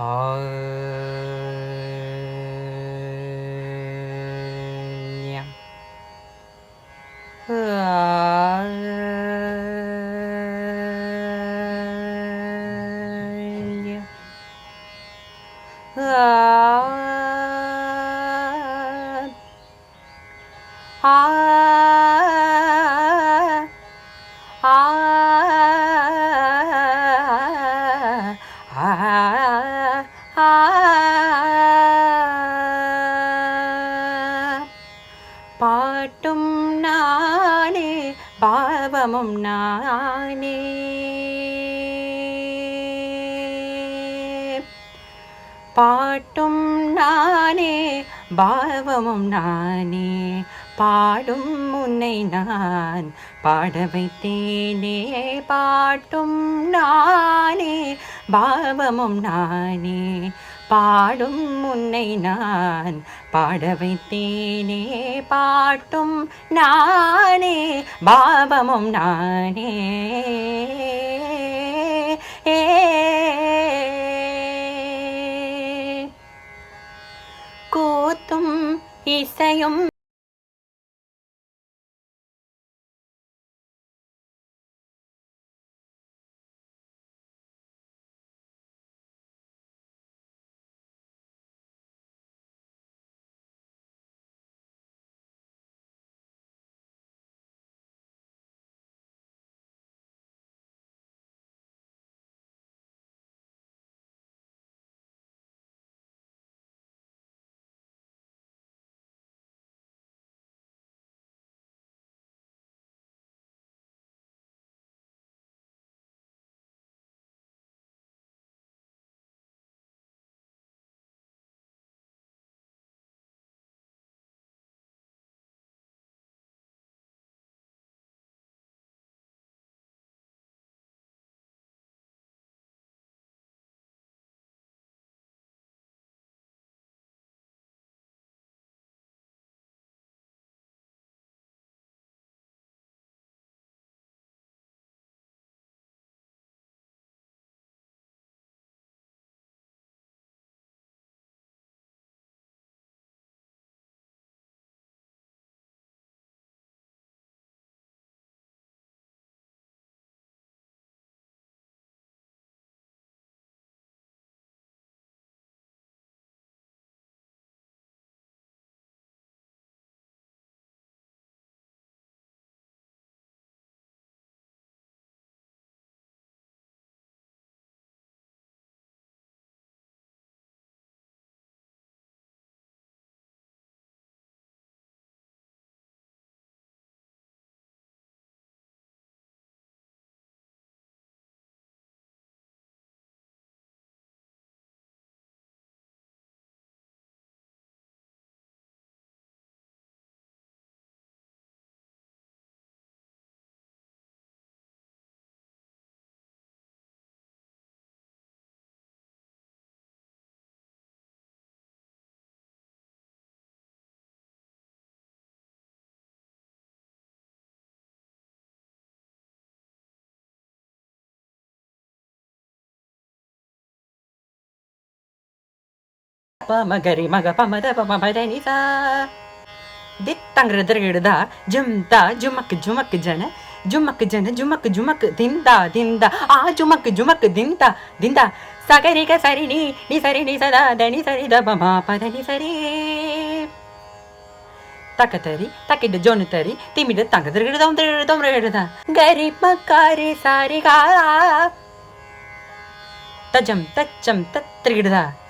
ஆ பாட்டும் பாவமும் நானே பாட்டும் நானே பாவமும் நானே பாடும் முன்னை நான் பாட வைத்தேனே பாட்டும் நானே பாவமும் நானே பாடும் முன்னை நான். பாட வைத்தேனே பாட்டும் நானே. பாபமும் நானே. கூத்தும் இசையும் பமகரி மக பமத பமத நிசா தித்தங்கிருதா ஜும்தா ஜுமக்கு ஜுமக்கு ஜன ஜுமக்கு ஜன ஜுமக்கு ஜுமக்கு திந்தா திந்தா ஆ ஜுமக்கு ஜுமக்கு திந்தா திந்தா சகரிக சரி நீ நீ சரி நீ சதா தனி சரி த பமா பத நீ சரி தக்க தரி தக்கிட்ட ஜோனு தரி திமிட தங்க திருகிடுதம் திருகிடுதம் எழுதா கரி மக்காரி சாரிகா தஜம் தச்சம் தத்திரிகிடுதா நீ சரிங்கம்மா தொந்திரிகிடுதா கரிசா திருகிடுதா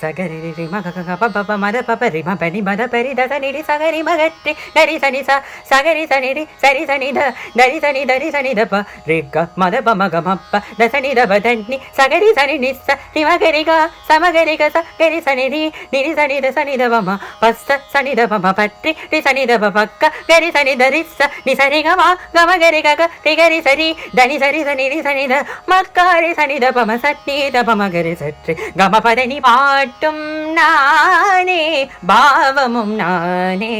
சகரி ப ப மத ப ரி ம மத பரி த ச சகரி மகற்றி நரி சனி ச சகரி சனிரி சரி சனி த நரி சனி தரி சனி த ப ரி க மத ப மக மப்ப தசனி ப த சனி சகரி சனி நி ச ரி ம க சமகரி க சகரி கரி சனி ரி நி சனி த சனி த பம ம சனி த பம பற்றி ரி சனி த ப ப கரி சனி த ரி ச நி சரி க மா க கரி க க ரி கரி சரி தனி சரி சனி ரி சனி த மக்காரி சனி த பம ம சட்னி த பம கரி சற்றி கம பதனி பாடி த பாட்டும் நானே பாவமும் நானே.